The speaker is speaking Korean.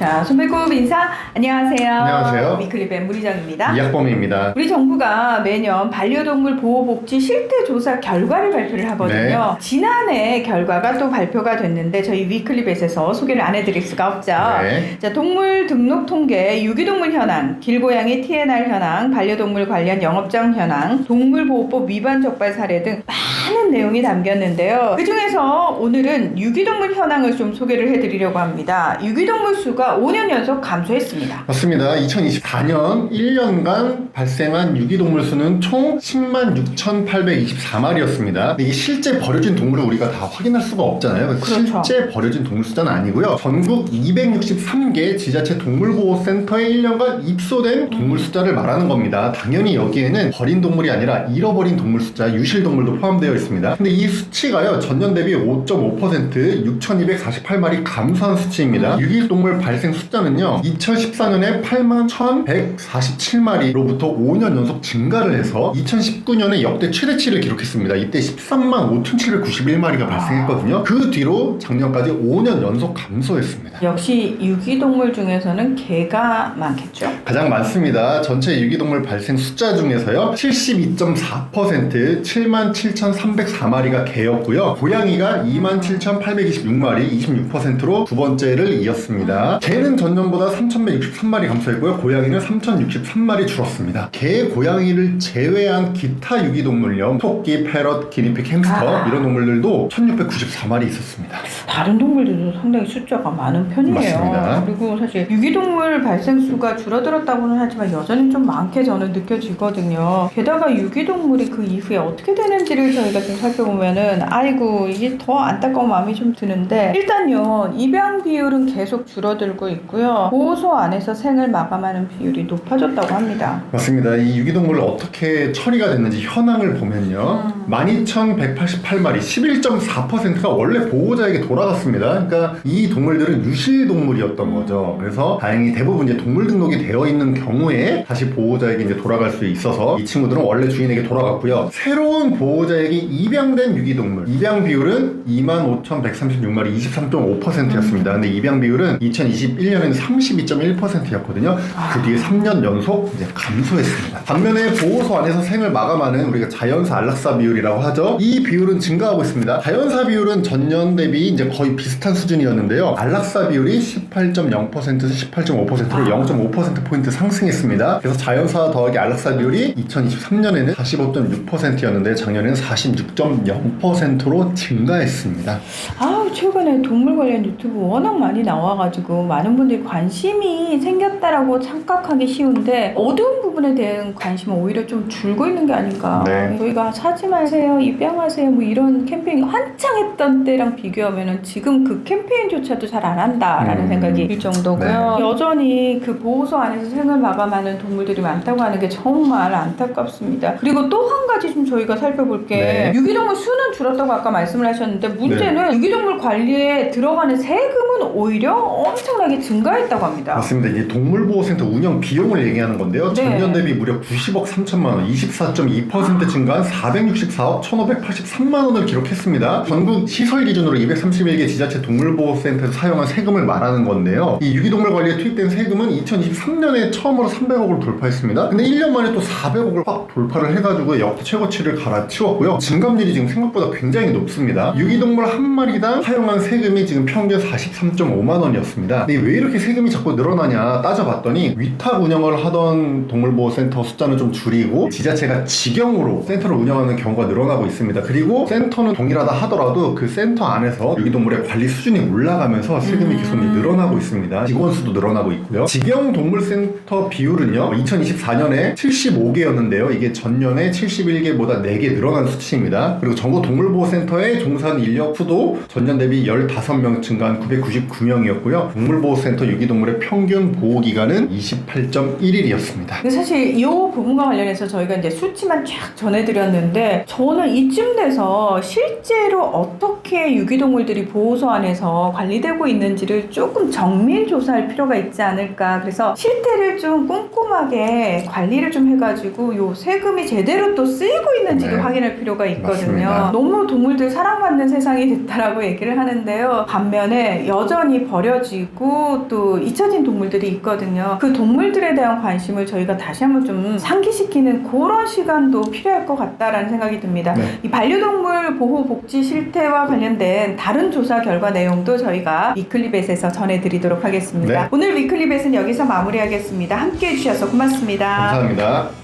자, 손배굽 인사 안녕하세요. 안녕하세요. 위클리벤 문희정입니다. 이학범입니다. 우리 정부가 매년 반려동물 보호복지 실태 조사 결과를 발표를 하거든요. 네. 지난해 결과가 또 발표가 됐는데 저희 위클리벳에서 소개를 안 해드릴 수가 없죠. 네. 자, 동물 등록 통계, 유기동물 현황, 길고양이 TNR 현황, 반려동물 관련 영업장 현황, 동물보호법 위반 적발 사례 등 많은 내용이 담겼는데요. 그 중에서 오늘은 유기동물 현황을 좀 소개를 해드리려고 합니다. 유기동물 수가 5년 연속 감소했습니다. 맞습니다. 2024년 1년간 발생한 유기동물 수는 총 10만 6,824마리였습니다. 이게 실제 버려진 동물을 우리가 다 확인할 수가 없잖아요. 그래서 그렇죠. 실제 버려진 동물 숫자는 아니고요. 전국 263개 지자체 동물보호센터에 1년간 입소된 동물 숫자를 말하는 겁니다. 당연히 여기에는 버린 동물이 아니라 잃어버린 동물 숫자, 유실 동물도 포함되어 있습니다. 근데 이 수치가요. 전년 대비 5.5% 6,248마리 감소한 수치입니다. 유기동물 발생 숫자는요. 2014년에 8만 1,147마리로부터 5년 연속 증가를 해서 2019년에 역대 최대치를 기록했습니다. 이때 13만 5,791마리가 발생했거든요. 그 뒤로 작년까지 5년 연속 감소했습니다. 역시 유기동물 중에서는 개가 많겠죠? 가장 많습니다. 전체 유기동물 발생 숫자 중에서요. 72.4% 77,304마리가 개였고요. 고양이가 27,826마리 26%로 두 번째를 이었습니다. 개는 전년보다 3,163마리 감소했고요. 고양이는 3,063마리 줄었습니다. 개, 고양이를 제외한 기타 유기동물요. 토끼, 패럿, 기니픽, 햄스터 아. 이런 동물들도 1,694마리 있었습니다. 다른 동물들도 상당히 숫자가 많은 편이에요. 맞습니다. 그리고 사실 유기동물 발생 수가 줄어들었다고는 하지만 여전히 좀 많게 저는 느껴지거든요. 게다가 유기동물이 그 이후에 어떻게 되는지를 저희가 좀 살펴보면은 아이고 이게 더 안타까운 마음이 좀 드는데 일단요 입양 비율은 계속 줄어들고 있고요. 보호소 안에서 생을 마감하는 비율이 높아졌다고 합니다. 맞습니다. 이 유기동물을 어떻게 처리가 됐는지 현황을 보면요. 12,188마리, 11.4%가 원래 보호자에게 돌아갔습니다. 그러니까 이 동물들은 유실 동물이었던 거죠. 그래서 다행히 대부분 이제 동물 등록이 되어 있는 경우에 다시 보호자에게 이제 돌아갈 수 있어서 이 친구들은 원래 주인에게 돌아갔고요. 새로운 보호자에게 입양된 유기동물, 입양 비율은 25,136마리, 23.5%였습니다. 근데 입양 비율은 2021년에는 32.1%였거든요. 그 뒤에 3년 연속 이제 감소했습니다. 반면에 보호소 안에서 생을 마감하는 우리가 자연사 안락사 비율이라고 하죠. 이 비율은 증가하고 있습니다. 자연사 비율은 전년 대비 이제 거의 비슷한 수준이었는데요. 안락사 비율이 18.0%에서 18.5%로 0.5% 포인트 상승했습니다. 그래서 자연사 더하기 안락사 비율이 2023년에는 45.6%였는데 작년에는 46.0%로 증가했습니다. 아 우 최근에 동물 관련 유튜브 워낙 많이 나와가지고 많은 분들이 관심이 생겼다라고 착각하기 쉬운데 어두운 부분에 대한 관심은 오히려 좀 줄고 있는 게 아닌가 네. 저희가 사지 마세요 입양하세요 뭐 이런 캠페인 한창 했던 때랑 비교하면은 지금 그 캠페인조차도 잘 안 한다라는 음. 생각이 들 정도고요 네. 여전히 그 보호소 안에서 생을 마감하는 동물들이 많다고 하는 게 정말 안타깝습니다 그리고 또 한 가지 좀 저희가 살펴볼 게 네. 유기동물 수는 줄었다고 아까 말씀을 하셨는데 문제는 유기동물 관리에 들어가는 세금은 오히려 엄청나게 증가했다고 합니다. 맞습니다. 이게 동물보호센터 운영 비용을 얘기하는 건데요. 네. 전년 대비 무려 90억 3천만 원, 24.2% 증가한 464억 1,583만 원을 기록했습니다. 전국 시설 기준으로 231개 지자체 동물보호센터에서 사용한 세금을 말하는 건데요. 이 유기동물 관리에 투입된 세금은 2023년에 처음으로 300억을 돌파했습니다. 근데 1년 만에 또 400억을 확 돌파를 해가지고 역대 최고치를 갈아치웠고요. 증감률이 지금 생각보다 굉장히 높습니다. 유기동물 한 마리당 사용한 세금이 지금 평균 43.5만 원이었습니다. 근데 왜 이렇게 세금이 자꾸 늘어나냐 따져봤더니 위탁 운영을 하던 동물보호센터 숫자는 좀 줄이고 지자체가 직영으로 센터를 운영하는 경우가 늘어나고 있습니다. 그리고 센터는 동일하다 하더라도 그 센터 안에서 유기동물의 관리 수준이 올라가면서 세금이 계속 늘어나고 있습니다. 직원 수도 늘어나고 있고요. 직영 동물센터 비율은요 2024년에 75개였는데요. 이게 전년에 71개보다 4개 늘어난 수치입니다. 그리고 전국 동물보호센터의 종사한 인력 수도 전년 대비 15명 증가한 999명이었고요. 동물보호센터 유기동물의 평균 보호기간은 28.1일이었습니다. 근데 사실 이 부분과 관련해서 저희가 이제 수치만 쫙 전해드렸는데 저는 이쯤 돼서 실제로 어떻게 유기동물들이 보호소 안에서 관리되고 있는지를 조금 정밀 조사할 필요가 있지 않을까. 그래서 실태를 좀 꼼꼼하게 관리를 좀 해가지고 요 세금이 제대로 또 쓰이고 있는지도 네. 확인할 필요가 있거든요. 맞습니다. 너무 동물들 사랑받는 세상이 됐다라고 얘기를 이해를 하는데요. 반면에 여전히 버려지고 또 잊혀진 동물들이 있거든요. 그 동물들에 대한 관심을 저희가 다시 한번 좀 상기시키는 그런 시간도 필요할 것 같다라는 생각이 듭니다. 네. 이 반려동물 보호 복지 실태와 관련된 다른 조사 결과 내용도 저희가 위클리벳에서 전해드리도록 하겠습니다. 네. 오늘 위클리벳은 여기서 마무리하겠습니다. 함께 해주셔서 고맙습니다. 감사합니다.